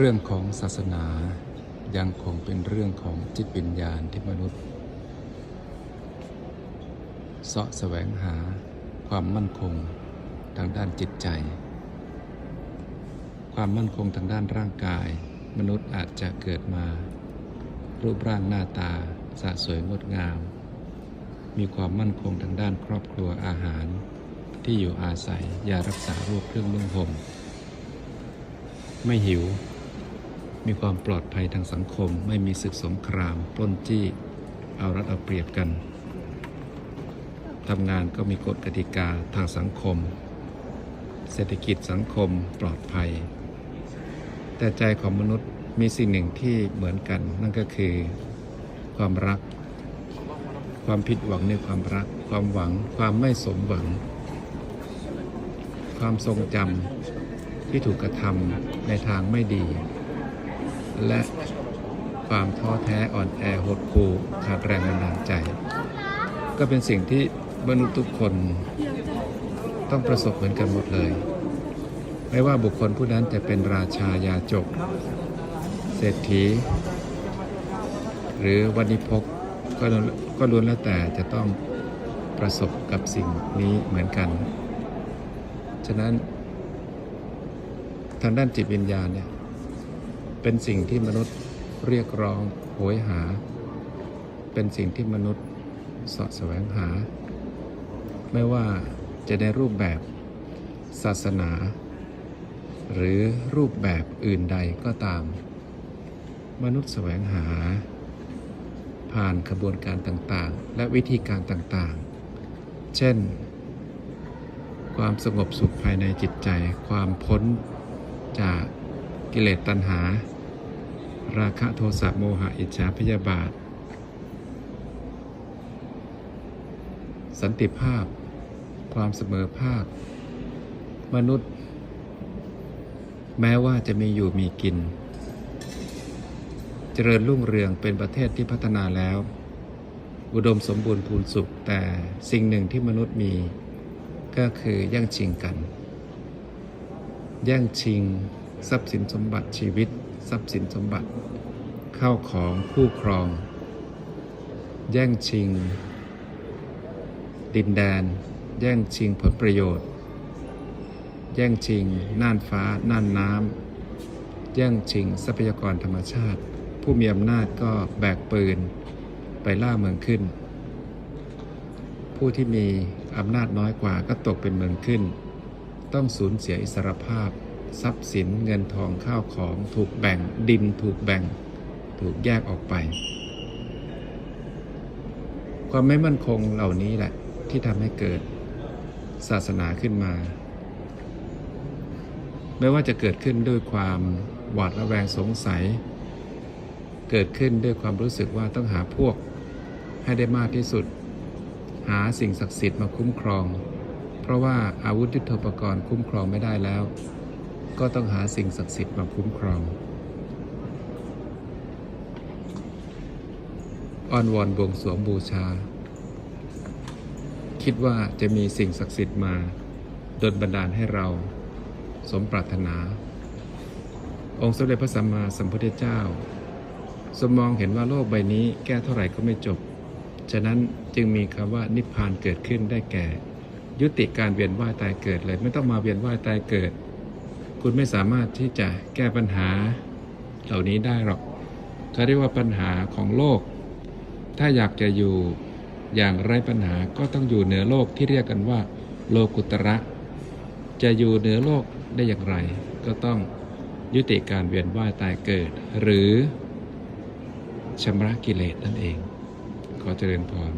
เรื่องของศาสนายังคงเป็นเรื่องของจิตวิญญาณที่มนุษย์เสาะแสวงหาความมั่นคงทางด้านจิตใจ ความมั่นคงทางด้านร่างกาย มนุษย์อาจจะเกิดมา รูปร่างหน้าตาสะสวยงดงาม มีความมั่นคงทางด้านครอบครัวอาหาร ที่อยู่อาศัยยารักษาโรคเครื่องนุ่งห่มไม่หิว มีความปลอดภัยทางสังคม ไม่มีศึกสงครามปล้นจี้เอารัดเอาเปรียบกันทำงานก็มีกฎกติกาทางสังคม เศรษฐกิจสังคมปลอดภัย แต่ใจของมนุษย์มีสิ่งหนึ่งที่เหมือนกัน นั่นก็คือ ความรัก ความผิดหวังในความรัก ความหวัง ความไม่สมหวัง ความทรงจำที่ถูกกระทำในทางไม่ดี และความท้อแท้อ่อนแอหดหู่ขาดแรงบันดาลใจ ก็เป็นสิ่งที่มนุษย์ทุกคนต้องประสบเหมือนกันหมดเลย ไม่ว่าบุคคลผู้นั้นจะเป็นราชายาจก เศรษฐี หรือวันิพกก็ก็ล้วนแล้วแต่จะต้องประสบกับสิ่งนี้เหมือนกัน ฉะนั้นทางด้านจิตวิญญาณเนี่ย เป็นสิ่งที่มนุษย์เรียกร้องโหยหา เป็นสิ่งที่มนุษย์สาะแสวงหา ไม่ว่าจะในรูปแบบศาสนา หรือรูปแบบอื่นใดก็ตาม มนุษย์แสวงหา ผ่านกระบวนการต่างๆ และวิธีการต่างๆ เช่น ความสงบสุขภายในจิตใจ ความพ้นจากกิเลสตัณหา ราคะโทสะโมหะอิจฉาพยาบาท สันติภาพ ความเสมอภาค มนุษย์ แม้ว่าจะมีอยู่มีกิน เจริญรุ่งเรืองเป็นประเทศที่พัฒนาแล้ว อุดมสมบูรณ์พูนสุข แต่สิ่งหนึ่งที่มนุษย์มีก็คือแย่งชิงกัน แย่งชิง ทรัพย์สินสมบัติชีวิต ทรัพย์สินสมบัติ เข้าของคู่ครอง แย่งชิง ดินแดน แย่งชิงผลประโยชน์ แย่งชิง น่านฟ้า น่านน้ำแย่งชิงทรัพยากรธรรมชาติ ผู้มีอำนาจก็แบกปืน ไปล่าเมืองขึ้น ผู้ที่มีอำนาจน้อยกว่าก็ตกเป็นเมืองขึ้น ต้องสูญเสียอิสรภาพ ทรัพย์สินเงินทองข้าวของถูกแบ่งดินถูกแบ่ง ถูกแยกออกไป ความไม่มั่นคงเหล่านี้แหละ ที่ทำให้เกิดศาสนาขึ้นมา ไม่ว่าจะเกิดขึ้นด้วยความหวาดระแวงสงสัย เกิดขึ้นด้วยความรู้สึกว่าต้องหาพวกให้ได้มากที่สุด หาสิ่งศักดิ์สิทธิ์มาคุ้มครอง เพราะว่าอาวุธยุทโธปกรณ์คุ้มครองไม่ได้แล้ว ก็ต้องหาสิ่งศักดิ์สิทธิ์มาคุ้มครอง อ้อนวอนบวงสรวงบูชา คิดว่าจะมีสิ่งศักดิ์สิทธิ์มาดลบันดาลให้เรา สมปรารถนา องค์สมเด็จพระสัมมาสัมพุทธเจ้าสมมองเห็นว่าโลกใบนี้แก้เท่าไหร่ก็ไม่จบ ฉะนั้นจึงมีคำว่านิพพานเกิดขึ้นได้แก่ ยุติการเวียนว่ายตายเกิดเลย ไม่ต้องมาเวียนว่ายตายเกิด คุณไม่สามารถที่จะแก้ปัญหาเหล่านี้ได้หรอกเขาเรียกว่าปัญหาของโลก ถ้าอยากจะอยู่อย่างไร้ปัญหาก็ต้องอยู่เหนือโลกที่เรียกกันว่า โลกุตระ จะอยู่เหนือโลกได้อย่างไร ก็ต้องยุติการเวียนว่ายตายเกิด หรือชำระกิเลสนั่นเอง ขอเจริญพร